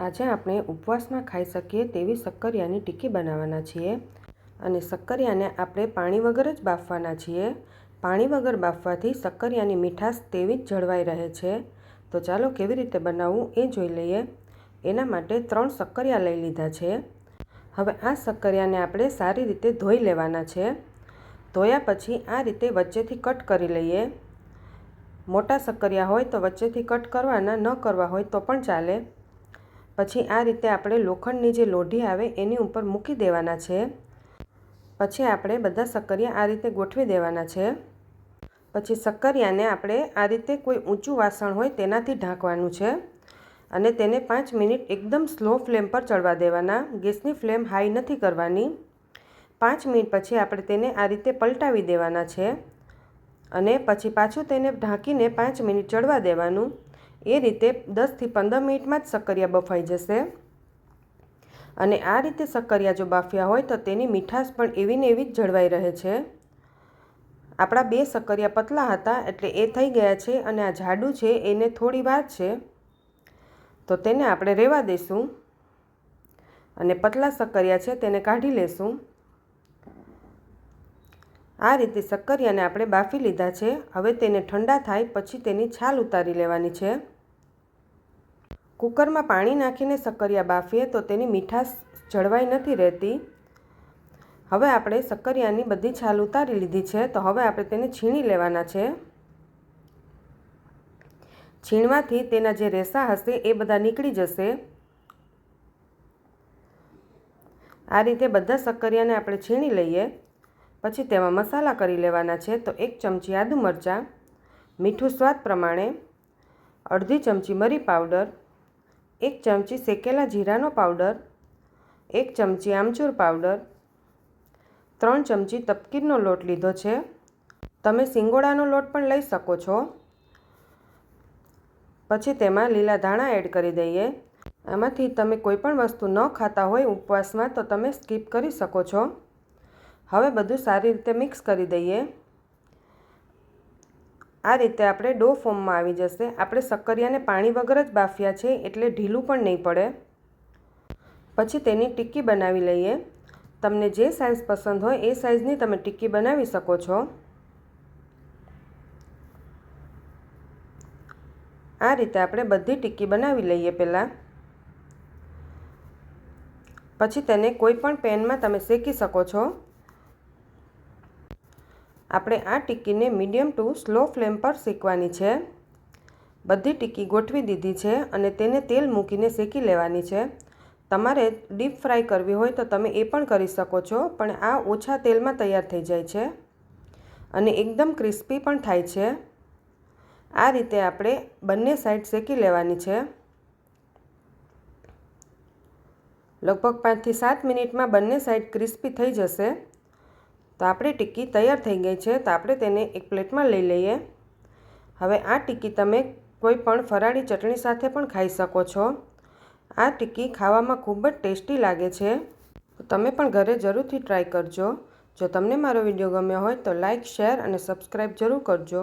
આજે આપણે ઉપવાસમાં ખાઈ શકીએ તેવી શક્કરિયાની ટીકી બનાવવાના છીએ. અને શક્કરિયાને આપણે પાણી વગર જ બાફવાના છીએ. પાણી વગર બાફવાથી શક્કરિયાની મીઠાશ તેવી જ જળવાઈ રહે છે. તો ચાલો કેવી રીતે બનાવવું એ જોઈ લઈએ. એના માટે ત્રણ શક્કરિયા લઈ લીધા છે. હવે આ શક્કરિયાને આપણે સારી રીતે ધોઈ લેવાના છે. ધોયા પછી આ રીતે વચ્ચેથી કટ કરી લઈએ. મોટા શક્કરિયા હોય તો વચ્ચેથી કટ કરવાના, ન કરવા હોય તો પણ ચાલે. પછી આ રીતે આપણે લોખંડની જે લોઢી આવે એની ઉપર મૂકી દેવાના છે. પછી આપણે બધા શક્કરિયા આ રીતે ગોઠવી દેવાના છે. પછી શક્કરિયાને આપણે આ રીતે કોઈ ઊંચું વાસણ હોય તેનાથી ઢાંકવાનું છે અને તેને પાંચ મિનિટ એકદમ સ્લો ફ્લેમ પર ચડવા દેવાના. ગેસની ફ્લેમ હાઈ નથી કરવાની. પાંચ મિનિટ પછી આપણે તેને આ રીતે પલટાવી દેવાના છે અને પછી પાછું તેને ઢાંકીને પાંચ મિનિટ ચડવા દેવાનું. એ રીતે દસથી પંદર મિનિટમાં જ સક્કરિયા બફાઈ જશે. અને આ રીતે સક્કરિયા જો બાફ્યા હોય તો તેની મીઠાશ પણ એવી ને એવી જ જળવાઈ રહે છે. આપણા બે સક્કરિયા પતલા હતા એટલે એ થઈ ગયા છે અને આ જાડું છે, એને થોડી વાર છે. તો તેને આપણે રહેવા દઈશું અને પતલા સક્કરિયા છે તેને કાઢી લેશું. આ રીતે શક્કરિયાને આપણે બાફી લીધા છે. હવે તેને ઠંડા થાય પછી તેની છાલ ઉતારી લેવાની છે. કુકરમાં પાણી નાખીને શક્કરિયા બાફીએ તો તેની મીઠાશ જળવાઈ નથી રહેતી. હવે આપણે શક્કરિયાની બધી છાલ ઉતારી લીધી છે, તો હવે આપણે તેને છીણી લેવાના છે. છીણવાથી તેના જે રેસા હશે એ બધા નીકળી જશે. આ રીતે બધા શક્કરિયાને આપણે છીણી લઈએ. પછી તેમાં મસાલા કરી લેવાના છે, તો એક ચમચી આદુ મરચાં, મીઠું સ્વાદ પ્રમાણે અડધી ચમચી મરી પાવડર એક ચમચી શેકેલા જીરાનો પાવડર, એક ચમચી આમચૂર પાવડર, ત્રણ ચમચી તપકીરનો લોટ લીધો છે. તમે સિંગોડાનો લોટ પણ લઈ શકો છો. પછી તેમાં લીલા ધાણા એડ કરી દઈએ. આમાંથી તમે કોઈ પણ વસ્તુ ન ખાતા હોય ઉપવાસમાં તો તમે સ્કીપ કરી શકો છો. હવે બધું સારી રીતે મિક્સ કરી દઈએ. આ રીતે આપણે ડો ફોર્મમાં આવી જશે. આપણે શક્કરિયાને પાણી વગર જ બાફ્યા છે એટલે ઢીલું પણ નહીં પડે. પછી તેની ટિક્કી બનાવી લઈએ. તમને જે સાઇઝ પસંદ હોય એ સાઇઝની તમે ટિક્કી બનાવી શકો છો. આ રીતે આપણે બધી ટિક્કી બનાવી લઈએ પહેલાં. પછી તેને કોઈ પણ પેનમાં તમે શેકી શકો છો. આપણે આ ટિક્કીને મીડિયમ ટુ સ્લો ફ્લેમ પર શેકવાની છે. બધી ટિક્કી ગોઠવી દીધી છે અને તેને તેલ મૂકીને શેકી લેવાની છે. તમારે ડીપ ફ્રાય કરવી હોય તો તમે એ પણ કરી શકો છો, પણ આ ઓછા તેલમાં તૈયાર થઈ જાય છે અને એકદમ ક્રિસ્પી પણ થાય છે. આ રીતે આપણે બંને સાઈડ શેકી લેવાની છે. લગભગ પાંચથી સાત મિનિટમાં બંને સાઈડ ક્રિસ્પી થઈ જશે. તો આપણી ટિક્કી તૈયાર થઈ ગઈ છે, તો આપણે તેને એક પ્લેટમાં લઈ લઈએ. હવે આ ટિક્કી તમે કોઈ પણ ફરાળી ચટણી સાથે પણ ખાઈ શકો છો. આ ટિક્કી ખાવામાં ખૂબ જ ટેસ્ટી લાગે છે. તમે પણ ઘરે જરૂરથી ટ્રાય કરજો. જો તમને મારો વીડિયો ગમ્યો હોય તો લાઇક શેર અને સબસ્ક્રાઈબ જરૂર કરજો.